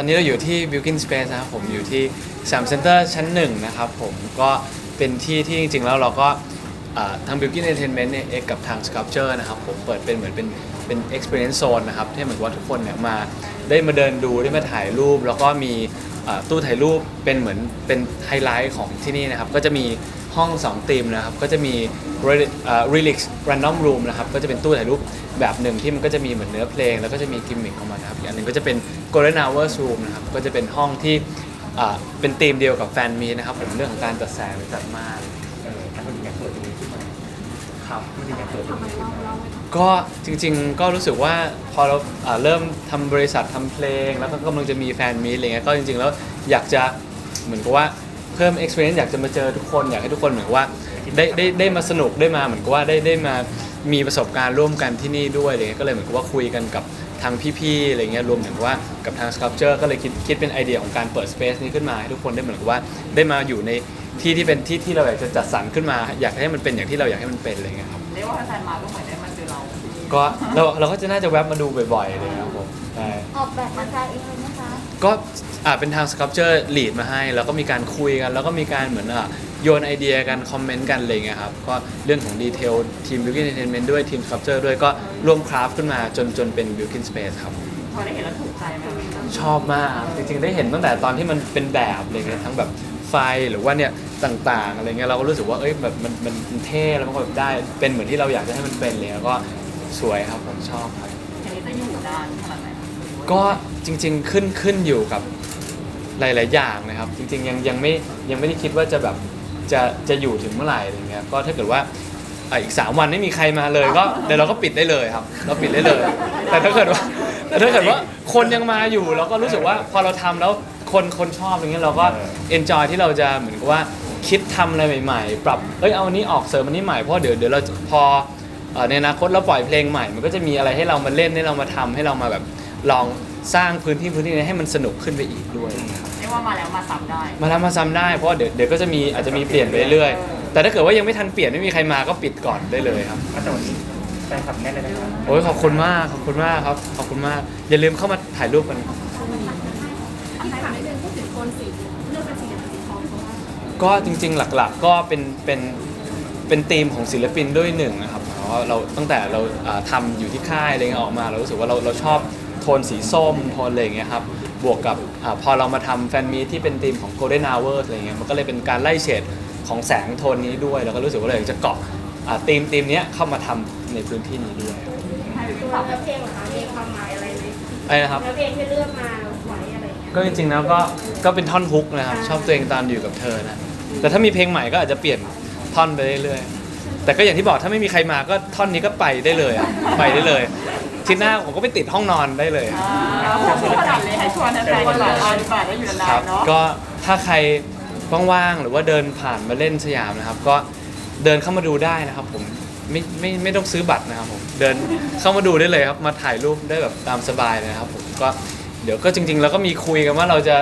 ตอนนี้เราอยู่ที่ Built-in Space นะครับผมอยู่ที่สามเซ็นเตอร์ชั้นหนึ่งนะครับผมก็เป็นที่ที่จริงๆแล้วเราก็อ่าทาง Built-in Entertainment เนี่ยเอกกับทาง Sculpture นะครับผมเปิดเป็นเหมือนเป็นเป็น experience zone นะครับที่เหมือนว่าทุกคนเนี่ยมาได้มาเดินดูได้มาถ่ายรูป แล้วก็มีอ่าตู้ถ่ายรูปเป็นเหมือนเป็นไฮไลท์ของที่นี่นะครับก็จะมี ห้อง2ธีมนะครับก็จะมี Rel- อ่า Relix Random Room นะครับก็จะเป็นตู้ถ่ายรูปแบบหนึ่งที่มันก็จะมีเหมือนเนื้อเพลง แล้วก็จะมีกิมมิคของมันนะครับอีกอันหนึ่งก็จะเป็น Golden Hours Room นะครับก็จะเป็นห้องที่อ่าเป็นธีมเดียวกับแฟนมีนะครับผมเรื่องของการจัดแสงหรือจัดม่านเออแต่คนอยากเปิดตรงนี้ขึ้นมาครับคนอยากเปิดตรงนี้ขึ้นมาก็จริงๆก็รู้สึกว่าพอเราอ่าเริ่มทำบริษัททำเพลง แล้วก็กำลังจะมีแฟนมีตอะไรเงี้ยก็จริงๆแล้วอยากจะเหมือนกับว่า เพิ่ม experience อยากจะมาเจอทุกคนอยากให้ทุกคนเหมือนกับว่าได้ได้ได้มาสนุกได้มาเหมือนกับว่าได้ได้มามีประสบการณ์ร่วมกันที่นี่ด้วยอะไรเงี้ยก็เลยเหมือนกับว่าคุยกันกับทางพี่ๆอะไรเงี้ยรวมถึงว่ากับทาง sculpture ก็เลยคิดคิดเป็นไอเดียของการเปิด space นี้ขึ้นมาให้ทุกคนได้เหมือนกับว่าได้มาอยู่ในที่ที่เป็นที่ที่เราอยากจะจัดสรรขึ้นมา อยากให้มันเป็นอย่างที่เราอยากให้มันเป็นอะไรเงี้ยครับเรียกว่าแฟนๆมาก็เหมือนได้มาเจอเราก็เราเราก็จะน่าจะแวบมาดูบ่อยๆเลยครับผมใช่ออกแบบมาจากเองเลยนะคะก็ อ่าเป็นทาง sculpture lead มาให้ แล้วก็มีการคุยกัน แล้วก็มีการเหมือนอะโยนไอเดียกัน คอมเมนต์กันอะไรเงี้ยครับ ก็เรื่องของดีเทลทีม Built-in Entertainment ด้วยทีม sculpture ด้วยก็ร่วมคราฟขึ้นมาจนจนเป็น Built-in Space ครับ พอได้เห็นแล้วถูกใจไหมครับชอบมากจริงๆได้เห็นตั้งแต่ตอนที่มันเป็นแบบอะไรเงี้ยทั้งแบบไฟหรือว่าเนี่ยต่างๆอะไรเงี้ยเราก็รู้สึกว่าเอ้ยแบบมันมันมันเท่แล้วมันก็แบบได้เป็นเหมือนที่เราอยากจะให้มันเป็นเลยแล้วก็สวยครับผมชอบครับ อย่างนี้จะอยู่นานขนาดไหนครับก็จริงๆขึ้นขึ้นอยู่กับ หลาย ๆ อย่างนะครับ จริง ๆ ยังยังไม่ยังไม่ได้คิดว่าจะแบบจะจะอยู่ถึงเมื่อไหร่อะไรเงี้ยก็ถ้าเกิดว่าอะอีกสามวันไม่มีใครมาเลยก็เดี๋ยวเราก็ปิดได้เลยครับ เราปิดได้เลย แต่ถ้าเกิดว่าแต่ถ้าเกิดว่าคนยังมาอยู่เราก็รู้สึกว่าพอเราทำแล้วคนคนชอบอย่างเงี้ยเราก็เอนจอยที่เราจะเหมือนกับว่าคิดทำอะไรใหม่ ๆ ปรับเอ้ยเอาอันนี้ออกเสริมอันนี้ใหม่เพราะเดี๋ยวเดี๋ยวเราจะพอเอ่อในอนาคตเราปล่อยเพลงใหม่ มันก็จะมีอะไรให้เรามาเล่นให้เรามาทำให้เรามาแบบลองสร้างพื้นที่พื้นที่นี้ให้มันสนุกขึ้นไปอีกด้วยครับเรี ยกว่ามาแล้วมาซ้ำได้ มาทำมาซ้ำได้เพราะว่าเดี๋ยวเดี๋ยวก็จะมีอาจจะมีเปลี่ยนไปเรื่อยๆแต่ถ้าเกิดว่ายังไม่ทันเปลี่ยนไม่มีใครมาก็ปิดก่อนได้เลยครับแต่วันนี้แฟนคลับแน่นเลยนะครับโอ้ยขอบคุณมากขอบคุณมากครับขอบคุณมากอย่าลืมเข้ามาถ่ายรูปกัน ที่ถามนิดนึงพูดถึงโทนสีเลือกเป็นสีอะไรสีทองเพราะว่าก็จริงๆหลักๆก็เป็นเป็นเป็นธีมของศิลปินด้วยหนึ่งนะครับเพราะว่าเราตั้งแต่เราอ่าทำาอยู่ที่ค่ายอะไรเงี้ยออกมา เรารู้สึกว่าเราเราชอบโทนสีส้มโทนอะไรอย่างเงี้ยครับ บวกกับอาพอเรามาทำแฟนมีตที่เป็นธีมของ Golden Hours อะไรเงี้ยมันก็เลยเป็นการไล่เฉดของแสงโทนนี้ด้วย แล้วก็รู้สึกว่าเราอยากจะเกาะอ่าธีมธีมเนี้ยเข้ามาทำในพื้นที่นี้ด้วยให้พี่ตัวตอบเนื้อเพลงของเขามีความหมายอะไรไหมไอ้นะครับเนื้อเพลงที่เลือกมาไว้อะไรอย่างเงี้ยก็จริงๆแล้วก็ก็เป็นท่อนฮุกนะครับ ชอบตัวเองตอนอยู่กับเธอนะ แต่ถ้ามีเพลงใหม่ก็อาจจะเปลี่ยนท่อนไปเรื่อยๆแต่ก็อย่างที่บอกถ้าไม่มีใครมาก็ท่อนนี้ก็ไปได้เลยอะไปได้เลย ทีหน้าผมก็ไปติดห้องนอนได้เลย อ่าผมชวนขนาดเลยให้ชวนแฟนๆดีกว่าเอาดีกว่าได้อยู่นาครันๆเนาะก็ถ้าใครว่างๆหรือว่าเดินผ่านมาเล่นสยามนะครับ ก็เดินเข้ามาดูได้นะครับ ผมไม่ไม่ไม่ต้องซื้อบัตรนะครับผมเดินเข้ามาดูได้เลยครับ มาถ่ายรูปได้แบบตามสบายเลยนะครับผมก็เดี๋ยวก็จริงๆเราก็มีคุยกันว่าเราจะ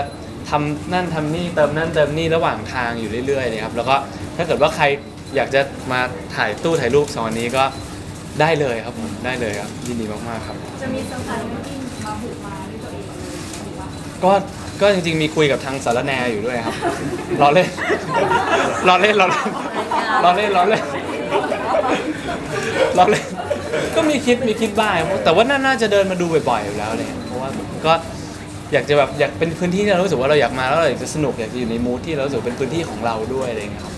ทำนั่นทำนี่เติมนั่นเติมนี่ระหว่างทางอยู่เรื่อยๆเลยครับแล้วก็ถ้าเกิดว่าใครอยากจะมาถ่ายตู้ถ่ายรูปสองอันนี้ก็ ได้เลยครับผมได้เลยครับยินดีมากๆครับ จะมีเซอร์ไพรส์ที่มาบุกมาด้วยตัวเองเลยหรือว่าก็ก็จริงๆมีคุยกับทางสารแนอยู่ด้วยครับ รอเล่น รอเล่นรอเล่นรอเล่นรอเล่นรอเล่นก็มีคิดมีคิดบ้างครับแต่ว่าน่าน่าจะเดินมาดูบ่อยๆอยู่แล้วเลยเพราะว่าก็อยากจะแบบอยากเป็นพื้นที่ที่เรารู้สึกว่าเราอยากมาแล้วเราอยากจะสนุกอยากจะอยู่ในมูทที่เรารู้สึกเป็นพื้นที่ของเราด้วยอะไรอย่างเงี้ยครับ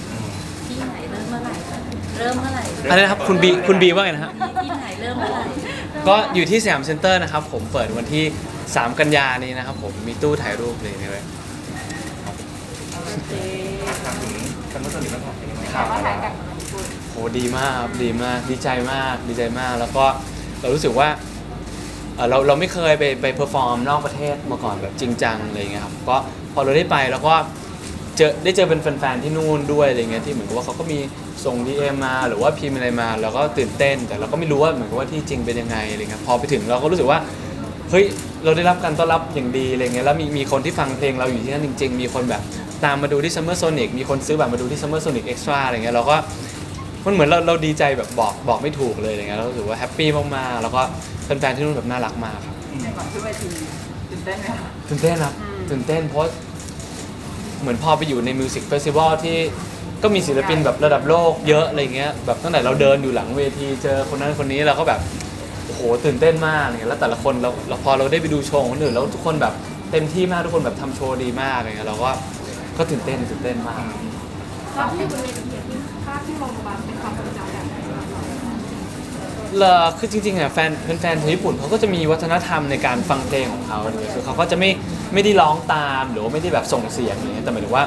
ที่ไหนเริ่มเมื่อไหร่คะ เริ่มเมื่อไหร่อะไรนะครับคุณบีคุณบีว่าไงนะฮะ ที่ไหนเริ่มเมื่อไหร่ก็อยู่ที่สยามเซ็นเตอร์นะครับ ผมเปิดวันที่ 3 กันยานี้นะครับ ผมมีตู้ถ่ายรูปเลยนี่เลยโอเคถามถึงคำว่าสนิทมันของเป็นยังไงครับว่าถ่ายกับคุณโหดีมากครับดีมากดีใจมากดีใจมาก แล้วก็เรารู้สึกว่าเอ่อเราเราไม่เคยไปไปเพอร์ฟอร์มนอกประเทศมาก่อนแบบจริงจังอะไรเงี้ยครับก็พอเราได้ไปแล้วก็ เจอได้เจอเป็นแฟนๆที่นู่นด้วยอะไรเงี้ยที่เหมือนกับว่าเขาก็มีส่ง DM มาหรือว่าพิมพ์อะไรมาเราก็ตื่นเต้น แต่เราก็ไม่รู้ว่าเหมือนกับว่าที่จริงเป็นยังไงอะไรเงี้ยพอไปถึงเราก็รู้สึกว่าเฮ้ยเราได้รับการต้อนรับอย่างดีอะไรเงี้ยแล้วมีมีคนที่ฟังเพลงเราอยู่ที่นั่นจริง ๆ มีคนแบบตามมาดูที่ Summer Sonic มีคนซื้อบัตรมาดูที่ Summer Sonic Extra อะไรเงี้ยเราก็มันเหมือนเราเราดีใจแบบบอกบอกไม่ถูกเลยอะไรเงี้ยเรารู้สึกว่าแฮปปี้มากๆแล้วก็แฟนๆที่นู่นแบบน่ารักมากครับในก่อนขึ้นเวทีตื่นเต้นไหมคะตื่นเต้นครับอืมตื่นเต้นเพราะ เหมือนพอไปอยู่ในมิวสิกเฟสติวัลที่ก็มีศิลปินแบบระดับโลกเยอะอะไรเงี้ยแบบตั้งแต่เราเดินอยู่หลังเวทีเจอคนนั้นคนนี้เราก็แบบโอ้โหตื่นเต้นมากเนี่ยแล้วแต่ละคนเราเราพอเราได้ไปดูโชว์ของคนอื่นแล้วทุกคนแบบเต็มที่มากทุกคนแบบทำโชว์ดีมากอะไรเงี้ยเราก็ก็ตื่นเต้นตื่นเต้นมากตอนที่อยู่บนเวทีที่ภาพที่มองมาเป็นความทรงจำแบบไหนสำหรับเราเลอคือจริงๆอะแฟนแฟนๆคนญี่ปุ่นเขาก็จะมีวัฒนธรรมในการฟังเพลงของเขาเนี่ยคือเขาก็จะไม่ ไม่ได้ร้องตามหรือว่าไม่ได้แบบส่งเสียงอย่างเงี้ยแต่หมายถึงว่า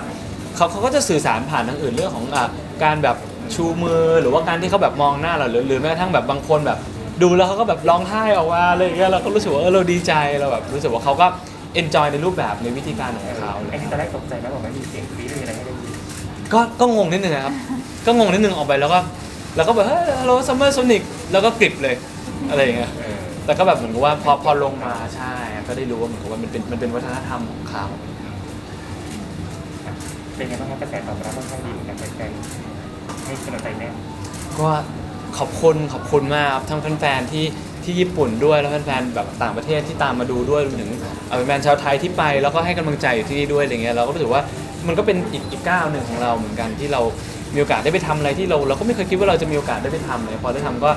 เขาเขาก็จะสื่อสารผ่านทางอื่นเรื่องของอะการแบบชูมือหรือว่าการที่เขาแบบมองหน้าเราหรือหรือแม้กระทั่งแบบบางคนแบบ ดูแล้วเขาก็แบบร้องไห้ออกมาอะไรอย่างเงี้ยเราก็รู้สึกว่าเออเราดีใจเราแบบรู้สึกว่าเขาก็เอนจอยในรูปแบบในวิธีการของเขาไอ้ที่ตอนแรกตกใจไหมบอกไม่มีเสียงกรี๊ดอะไรให้ได้ยินก็ก็งงนิดนึงนะครับ ก็งงนิดนึงออกไปแล้วก็แล้วก็แบบเฮ้ยฮัลโหลซัมเมอร์โซนิกแล้วก็กริบเลยอะไรอย่างเงี้ย เออ แต่ก็แบบเหมือนกับว่าพอพอลงมาใช่ ก็ได้รู้ว่าเหมือนกับว่ามันเป็นมันเป็นวัฒนธรรมของเขาเป็นไงบ้างครับกระแสตอบรับค่อนข้างดีเหมือนกันแฟนๆให้กำลังใจแน่นก็ขอบคุณขอบคุณมากครับทั้งแฟนๆที่ที่ญี่ปุ่นด้วยแล้วแฟนๆแบบต่างประเทศที่ตามมาดูด้วยรวมถึงเอาแฟนๆชาวไทยที่ไป แล้วก็ให้กำลังใจอยู่ที่นี่ด้วยอะไรเงี้ยเราก็รู้สึกว่ามันก็เป็นอีกอีกก้าวหนึ่งของเราเหมือนกันที่เรามีโอกาสได้ไปทำอะไรที่เรา เราก็ไม่เคยคิดว่าเราจะมีโอกาสได้ไปทำเลยพอได้ทำก็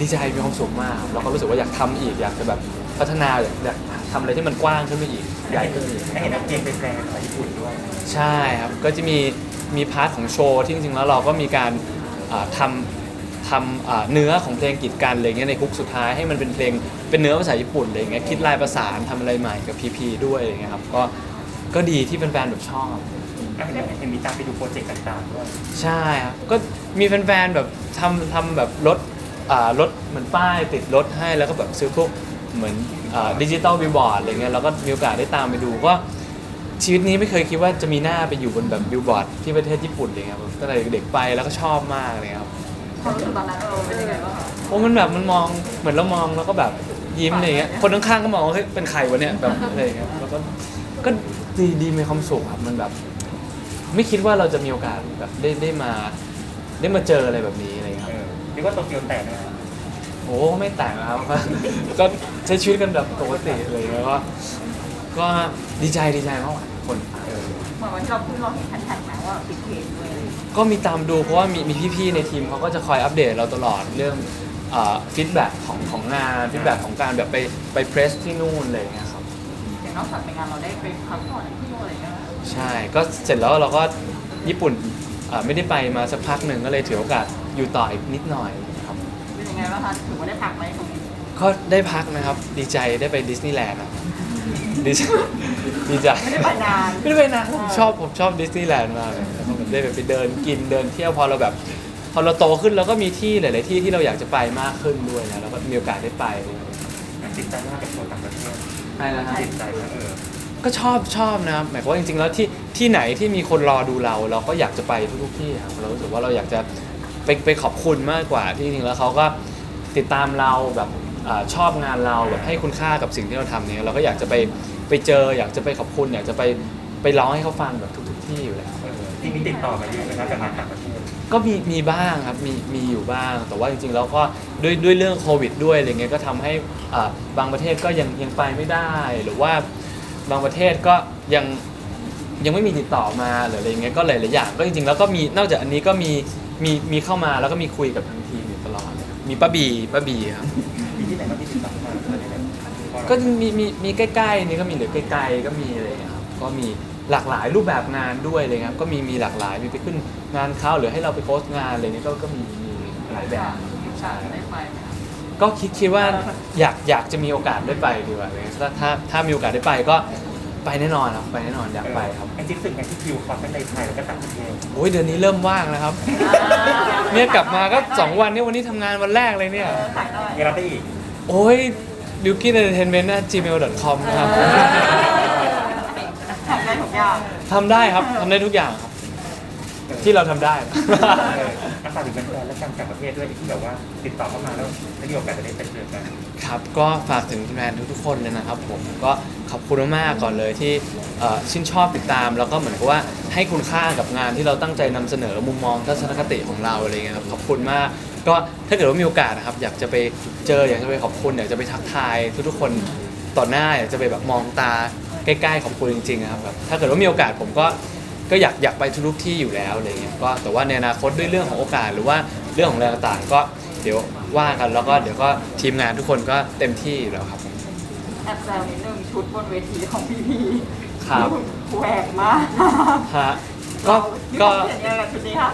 ดีใจมีความสุขมากเราก็รู้สึกว่าอยากทำอีกอยากจะแบบพัฒนาอยากอยากทำอะไรที่มันกว้างขึ้นไปอีกใหญ่ขึ้นไปอีกให้เห็นนักเกมเป็นแฟนภาษาญี่ปุ่นด้วย ใช่ครับ ก็จะมีมีพาร์ทของโชว์ที่จริงๆแล้วเราก็มีการอ่าทำทำอ่าเนื้อของเพลงกีดกันอะไรเงี้ยในคุกสุดท้ายให้มันเป็นเพลงเป็นเนื้อภาษาญี่ปุ่นอะไรเงี้ยคิดลายประสานทำอะไรใหม่กับพีพีด้วยอะไรเงี้ยครับก็ก็ดีที่แฟนๆแบบชอบอะเห็นเห็นมีตามไปดูโปรเจกต์ต่างๆด้วยใช่ครับก็มีแฟนๆแบบทำทำแบบรถ อ่ารถเหมือนป้ายติดรถให้แล้วก็แบบซื้อพวกเหมือนดิจิตอลบิลบอร์ดอะไรเงี้ยเราก็มีโอกาสได้ตามไปดูก็ชีวิตนี้ไม่เคยคิดว่าจะมีหน้าไปอยู่บนแบบบิลบอร์ดที่ประเทศญี่ปุ่นเลยครับตั้งแต่เด็กๆไปแล้วก็ชอบมากเลยครับความรู้สึกตอนนั้นเออเป็นยังไงบ้างคะโอ้มันแบบมันมองเหมือนเรามองแล้วก็แบบยิ้มอะไรเงี้ยคนข้างๆก็มองว่าเฮ้ยเป็นใครวะเนี่ยแบบอะไรเงี้ยแล้วก็ก็ดีดีมีความสุขครับมันแบบ ไม่คิดว่าเราจะมีโอกาสแบบได้ได้มา ได้มาเจออะไรแบบนี้อะไร เงี้ยคเอรับอเรียกว่าโตเกียวแตกนะครับโอ้ไม่แต่งนะครับ ก็ใช้ชีวิตกันแบบปกติเลยแล้วก็ก็ดีใจดีใจมากกว่าคนเออเหมือนวันที่เราพูดเราเห็นแท็กๆนะว่าติดเพจด้วยอะไรอย่างเงี้ยก็มีตามดูเพราะว่ามีมีพี่ๆในทีมเขาก็จะคอยอัปเดตเราตลอดเรื่องฟีดแบ็ของของงานฟีดแบ็ของการแบบไปไปเพรสที่นู่นอะไรอย่างเงี้ยครับอย่างนอกจากในงานเราได้ไปพักผ่อนที่นู่นอะไรเงี้ยใช่ก็เสร็จแล้วเราก็ญี่ปุ่น อ่าไม่ได้ไปมาสักพักหนึ่งก็เลยถือโอกาสอยู่ต่ออีกนิดหน่อยครับ เป็นยังไงบ้างคะถือว่าได้พักไหมตรงนี้ก็ได้พักนะครับ ดีใจได้ไปดิสนีย์แลนด์ครับดีใจดีใจ ไม่ได้ไปนาน ไม่ได้ไปนานผมชอบผมชอบดิสนีย์แลนด์มากเลยแล้วก็แบบได้แบบไปเดินกินเดินเที่ยวพอเราแบบ พอเราโตขึ้นเราก็มีที่หลาย ๆ ที่ที่เราอยากจะไปมากขึ้นด้วยนะแล้วก็มีโอกาสได้ไปติดใจมากกับโชว์ต่างประเทศใช่แล้วฮะ ติดใจมากเออ ก็ชอบชอบนะครับหมายความว่าจริงๆ แล้วที่ที่ไหนที่มีคนรอดูเรา เราก็อยากจะไปทุกๆที่ครับเรารู้สึกว่าเราอยากจะไปไปขอบคุณมากกว่าที่จริงๆแล้วเขาก็ติดตามเราแบบอาชอบงานเราแบบให้คุณค่ากับสิ่งที่เราทำเนี่ยเราก็อยากจะไปไปเจอ อยากจะไปขอบคุณ อยากจะไปไปร้องให้เขาฟังแบบทุก ๆ ที่อยู่แล้วเออที่มีติดต่อมาเยอะนะครับจากงานต่างประเทศก็มีมีบ้างครับมีมีอยู่บ้าง แต่ว่าจริงๆแล้วก็ด้วยด้วยเรื่องโควิดด้วยอะไรเงี้ยก็ทำให้อ่าบางประเทศก็ยังยังไปไม่ได้ หรือว่า บางประเทศก็ยังยังไม่มีติดต่อมาหรืออะไรเงี้ยก็หลายๆอย่างก็จริงๆแล้วก็มีนอกจากอันนี้ก็มีมีมีเข้ามาแล้วก็มีคุยกับทางทีมอยู่ตลอดมีป้าบีป้าบีครับ มีที่ไหนบ้างที่ติดต่อเข้ามาประเทศไหนก็มีมีมีใกล้ๆนี่ก็มีหรือไกลๆก็มีอะไรเงี้ยครับก็มีหลากหลายรูปแบบงานด้วยเลยครับก็มีมีหลากหลายมีไปขึ้นงานเขาหรือให้เราไปโพสต์งานอะไรเงี้ยก็ก็มีมีหลายแบบ ใช่ได้ไปไหมคะ ก็คิดคิดว่าอยากอยากจะมีโอกาสได้ไปดีกว่าเลยถ้าถ้าถ้ามีโอกาสได้ไปก็ไปแน่นอนครับไปแน่นอนอยากไปครับไอ้จิ๊บสึกไงที่คิวคอร์สทั้งในไทยแล้วก็ต่างประเทศโอ้ยเดือนนี้เริ่มว่างแล้วครับ เนี่ยกลับมาก็ 2 วันเนี่ยวันนี้ทำงานวันแรกเลยเนี่ยถ่ายหน่อยยังรับได้อีกโอ้ย b i l k i n entertainment gmail.com นะครับถ่ายได้ทุกอย่างทำได้ครับทำได้ทุกอย่างครับ ที่เราทำได้เอออาฝากถึงแฟนๆและการต่างประเทศด้วยที่แบบว่าติดต่อเข้ามาแล้วได้มีโอกาสจะได้ไปเจอกันครับก็ฝากถึงแฟนๆทุกๆคนเลยนะครับผมก็ขอบคุณมากๆก่อนเลยที่เอ่อชื่นชอบติดตาม แล้วก็เหมือนกับว่าให้คุณค่ากับงานที่เราตั้งใจนำเสนอมุมมองทัศนคติของเราอะไรเงี้ยครับขอบคุณมาก ก็ถ้าเกิดว่ามีโอกาสนะครับอยากจะไปเจออยากจะไปขอบคุณอยากจะไปทักทายทุกๆคนต่อหน้าอยากจะไปแบบมองตาใกล้ๆขอบคุณจริงๆนะครับแบบถ้าเกิดว่ามีโอกาสผมก็ ก็อยากอยากไปทุกๆที่อยู่แล้วอะไรเงี้ยก็แต่ว่าในอนาคตด้วยเรื่องของโอกาสหรือว่าเรื่องของอะไรต่างๆก็เดี๋ยวว่ากันแล้วก็เดี๋ยวก็ทีมงานทุกคนก็เต็มที่อยู่แล้วครับผมแอบแซวนิดนึงชุดบนเวทีของพี่พีครับแหวกมากฮะก็พี่ก็เห็นยังไงกับชุดนี้คะ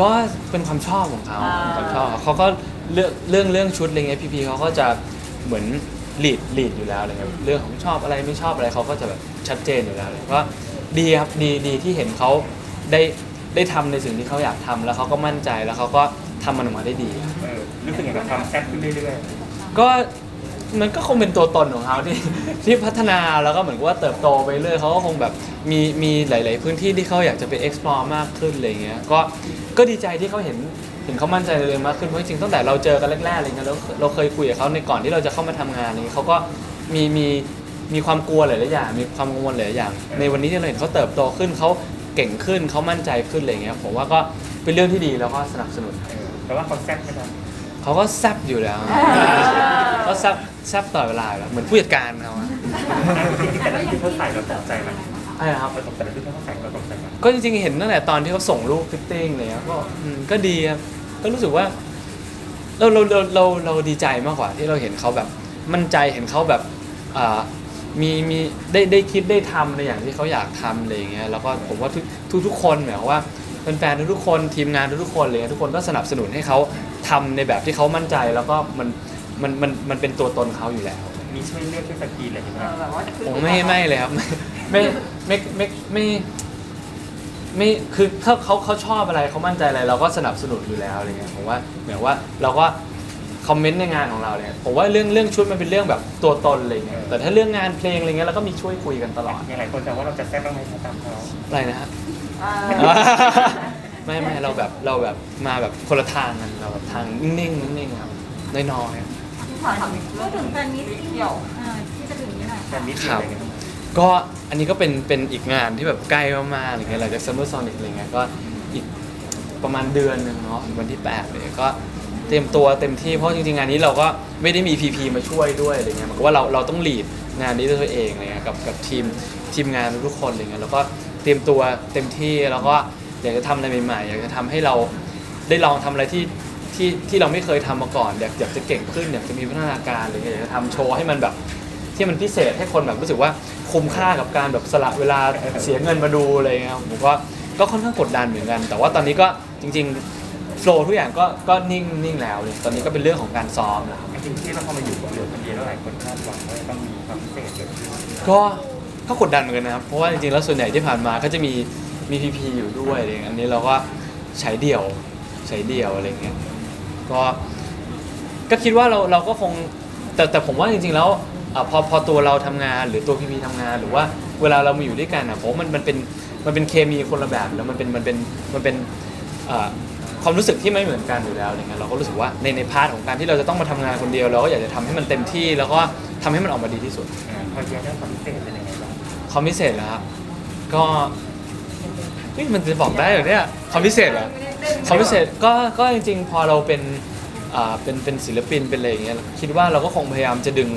ก็เป็นความชอบของเขาอ่า ความชอบเขาก็เรื่องเรื่องเรื่องชุดอะไรเงี้ยพีพีเขาก็จะเหมือนลีดลีดอยู่แล้วอะไรเงี้ยเรื่องของชอบอะไรไม่ชอบอะไรเขาก็จะแบบชัดเจนอยู่แล้วเลยก็ ดีครับดีดีที่เห็นเขาได้ได้ทำในสิ่งที่เขาอยากทำแล้วเขาก็มั่นใจแล้วเขาก็ทำมันออกมาได้ดีครับเออรู้สึกอย่างกับความแซ่บขึ้นเรื่อยก็มันก็คงเป็นตัวตนของเขาที่ ที่พัฒนาแล้วก็เหมือนกับว่าเติบโตไปเรื่อยเขาก็คงแบบมีมีหลาย ๆ พื้นที่ที่เขาอยากจะไป explore มากขึ้นอะไรเงี้ยก็ก็ดีใจที่เขาเห็นเห็นเขามั่นใจในตัวเองมากขึ้นเพราะจริงๆตั้งแต่เราเจอกันแรกๆอะไรเงี้ยเราเราเคยคุยกับเขาในก่อนที่เราจะเข้ามาทำงานอะไรเงี้ยเขาก็มีมี มีความกลัวหลายๆอย่าง มีความกังวลหลายๆอย่าง ในวันนี้ที่เราเห็นเขาเติบโตขึ้นเขาเก่งขึ้นเขามั่นใจขึ้นอะไรเงี้ยผมว่าก็เป็นเรื่องที่ดีแล้วก็สนับสนุนๆเออแต่ว่าเขาแซ่บไหมครับเขาก็แซบอยู่แล้วก็แซบแซบต่อดเวลาอยู่แล้วเหมือนผู้จัดการเขาอะจริงๆแต่ละชุดเขาใส่เราตกใจไหมใช่ครับ เราตกแต่ละชุดเขาใส่เราตกใจไหมก็จริงๆ เห็นตั้งแต่ตอนที่เขาส่งรูปฟิตติ้งเลยครับก็อืมก็ดีครับก็รู้สึกว่าเราเราเราเราเราดีใจมากกว่าที่เราเห็นเขาแบบมั่นใจเห็นเขาแบบอ่า มีมีได้ได้คิดได้ทำในอย่างที่เขาอยากทำอะไรอย่างเงี้ยแล้วก็ผมว่าทุกทุกทุกคนหมายความว่าแฟนๆทุกๆคนทีมงานทุกๆคนเลยทุกคนก็สนับสนุนให้เขาทำในแบบที่เขามั่นใจแล้วก็มันมันมันมันเป็นตัวตนเขาอยู่แล้ว มีช่วยเลือกช่วยสกรีนอะไรอย่างเอเงี้ยอแบบว่าจะขึ้นผมไม่ไม่เลยครับ ไม่ไม่ไม่ไม่ ไม่คือถ้าเขาเขาชอบอะไรเขามั่นใจอะไร เราก็สนับสนุนอยู่แล้วอะไรเงี้ยผมว่าเหมือนว่าเราก็ คอมเมนต์ในงานของเราเนี่ยผมว่าเรื่องเรื่องชุดมันเป็นเรื่องแบบตัวตนอะไรเงี้ยแต่ถ้าเรื่องงานเพลงอะไรเงี้ยเราก็มีช่วยคุยกันตลอดอย่างหลายคนแซวว่าเราจะแซ่บบ้างไหมถ้าตามเขาอะไรนะฮะเออไม่ไม่เราแบบเราแบบมาแบบคนละทางกันเราแบบทางนิ่งๆนิ่งๆครับน้อยๆที่ผ่านมาพูดถึงแฟนมิตรเที่ยวอ่าที่จะถึงนี้หน่อยแฟค่ะนมิตรครับอะไรเงี้ยก็อันนี้ก็เป็นเป็นอีกงานที่แบบใกล้มากๆอะไรเงี้ยหลังจาก Summer Sonic อะไรเงี้ยก็อีก ประมาณเดือนหนึ่งเนาะวันที่8เลยก็เตรียมตัวเต็มที่เพราะจริงๆงานนี้เราก็ไม่ได้มี PP มาช่วยด้วยอะไรเงี้ยหมือนกับว่าเราเราต้องลีดงานนี้ด้วยตัวเองอะไรเงี้ยกับกับทีมทีมงานทุกคนอะไรเงี้ยแล้วก็เตรียมตัวเต็มที่แล้วก็อยากจะทำอะไรใหม่ๆอยากจะทำให้เราได้ลองทำอะไรที่ที่ที่เราไม่เคยทำมาก่อนอยากอยากจะเก่งขึ้นอยากจะมีพัฒนาการอะไรเงี้ยอยากจะทำโชว์ให้มันแบบ ที่มันพิเศษให้คนแบบรู้สึกว่าคุ้มค่ากับการแบบสละเวลาเสียเงินมาดูอะไรเงี้ยผมก็ก็ค่อนข้างกดดันเหมือนกัน แต่ว่าตอนนี้ก็ จริงๆโฟล์ทุกอย่างก็ก็นิ่งนิ่งแล้วเลยตอนนี้ก็เป็นเรื่องของการซ้อมนะครับจริงๆที่เราเข้ามาอยู่กับเรือคนเดียวแล้วหลายคนคาดหวังว่าจะต้องมีความพิเศษเกิดขึ้นก็ก็กดดันเหมือนกันนะครับเพราะว่าจริงๆแล้วส่วนใหญ่ที่ผ่านมาก็จะมีมีพีพีอยู่ด้วยอะไรเงี้ยอันนี้เราก็ใช้เดี่ยวใช้เดี่ยวอะไรเงี้ยก็ก็คิดว่าเราเราก็คงแต่แต่ผมว่าจริงๆแล้วอะพอพอตัวเราทำงานหรือตัวพีพีทำงาน หรือว่าเวลาเรามาอยู่ด้วยกันอะผมว่ามันมันเป็นมันเป็นเคมีคนละแบบแล้วมันเป็นมันเป็นมันเป็น อ่าความรู้สึกที่ไม่เหมือนกันอยู่แล้วอะไรเงี้ยเราก็รู้สึกว่าในในพาร์ทของการที่เราจะต้องมาทำงานคนเดียวเราก็อยากจะทำให้มันเต็มที่แล้วก็ทำให้มันออกมาดีที่สุดอ่าพอแยกเรื่องความพิเศษเป็นยังไงบ้างความพิเศษเหรอครับ ก็เฮ้ยมันจะบอกได้เหรอเนี่ยความพิเศษเหรอ ความพิเศษก็ก็จริงๆ พอเราเป็นอ่าเป็นเป็นศิลปินเป็นอะไรอย่างเงี้ยคิดว่าเราก็คงพยายามจะดึง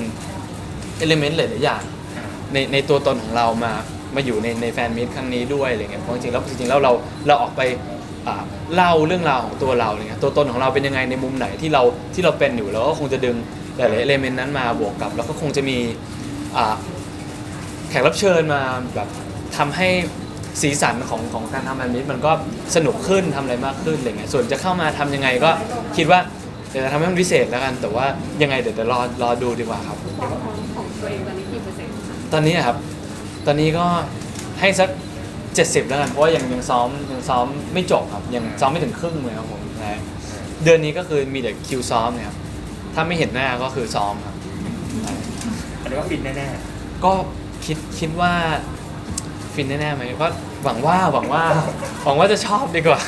เอลิเมนต์หลายๆอย่างอ่าในในตัวตนของเรามามาอยู่ในในแฟนมิตครั้งนี้ด้วยอะไรเงี้ยเพราะจริงๆแล้วจริงๆแล้วเราเราออกไปอ่า เล่าเรื่องราวของตัวเราเนี่ยตัวตนของเราเป็นยังไงในมุมไหนที่เราที่เราเป็นอยู่แล้วก็คงจะดึงหลายๆเอลิเมนต์นั้นมาบวกกับ แล้วก็คงจะมีอ่าแขกรับเชิญมาแบบทำให้สีสันของของการทำแบบนี้มันก็สนุกขึ้นทำอะไรมากขึ้นอะไรเงี้ยส่วนจะเข้ามาทำยังไงก็คิดว่าเดี๋ยวจะทำให้มันพิเศษแล้วกัน แต่ว่ายังไงเดี๋ยวจะรอรอดูดีกว่าครับของตัวเองตอนนี้กี่เปอร์เซ็นต์คะตอนนี้อะครับ ตอนนี้ก็ให้สัก 70 แล้วกัน เพราะว่ายังยังซ้อมยังซ้อมไม่จบครับ ยังซ้อมไม่ถึงครึ่งเลยครับผมใช่เดือนนี้ก็คือมีแต่คิวซ้อมเนี่ยครับถ้าไม่เห็นหน้าก็คือซ้อมครับใช่อันนี้ว่าฟินแน่ก็คิดคิดว่าฟินแน่ๆไหมก็หวังว่าหวังว่าหวังว่าจะชอบดีกว่า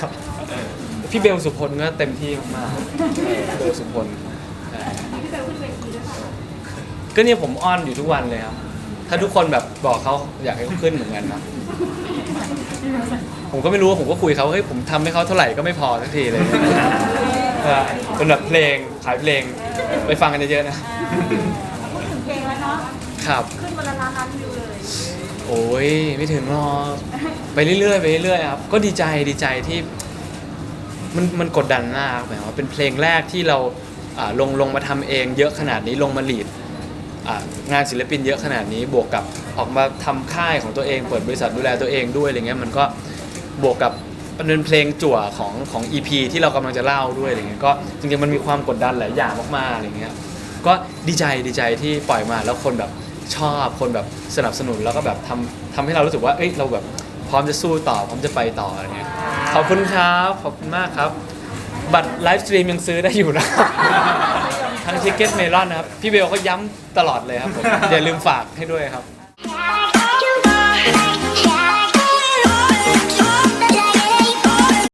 พี่เบลสุพลก็เต็มที่มากๆเบลสุพลใช่พี่เบลขึ้นเวทีด้วยค่ะก็เนี่ยผมอ้อนอยู่ทุกวันเลยครับ ถ้าทุกคนแบบบอกเขาอยากให้เขาขึ้นเหมือนกันนะผมก็ไม่รู้ว่าผมก็คุยเขาเฮ้ยผมทำให้เขาเท่าไหร่ก็ไม่พอสักทีเลยเออเป็นแบบเพลงขายเพลงไปฟังกันเยอะๆนะพูดถึงเพลงแล้วเนาะ ครับ ขึ้นวันละล้านล้านวิวเลย โอ้ยไม่ถึงหรอกไปเรื่อยๆไปเรื่อยๆครับก็ดีใจดีใจที่มันมันกดดันมากหมายความว่าเป็นเพลงแรกที่เราอ่าลงลงมาทำเองเยอะขนาดนี้ลงมาลีดอ่า งานศิลปินเยอะขนาดนี้บวกกับออกมาทำค่ายของตัวเองเปิดบริษัทดูแลตัวเองด้วยอะไรเงี้ยมันก็บวกกับเป็นเพลงจั่วของของ EP ที่เรากำลังจะเล่าด้วยอะไรเงี้ยก็จริงๆมันมีความกดดันหลายอย่างมากๆอะไรเงี้ยก็ดีใจดีใจที่ปล่อยมาแล้วคนแบบชอบคนแบบสนับสนุนแล้วก็แบบทำทำให้เรารู้สึกว่าเอ้ยเราแบบพร้อมจะสู้ต่อพร้อมจะไปต่ออะไรเงี้ยขอบคุณครับขอบคุณมากครับ บัตรไลฟ์สตรีมยังซื้อได้อยู่นะ ทั้งทิกเก็ตเมลอนนะครับ พี่เบลก็ย้ำตลอดเลยครับผมอย่าลืมฝากให้ด้วยครับ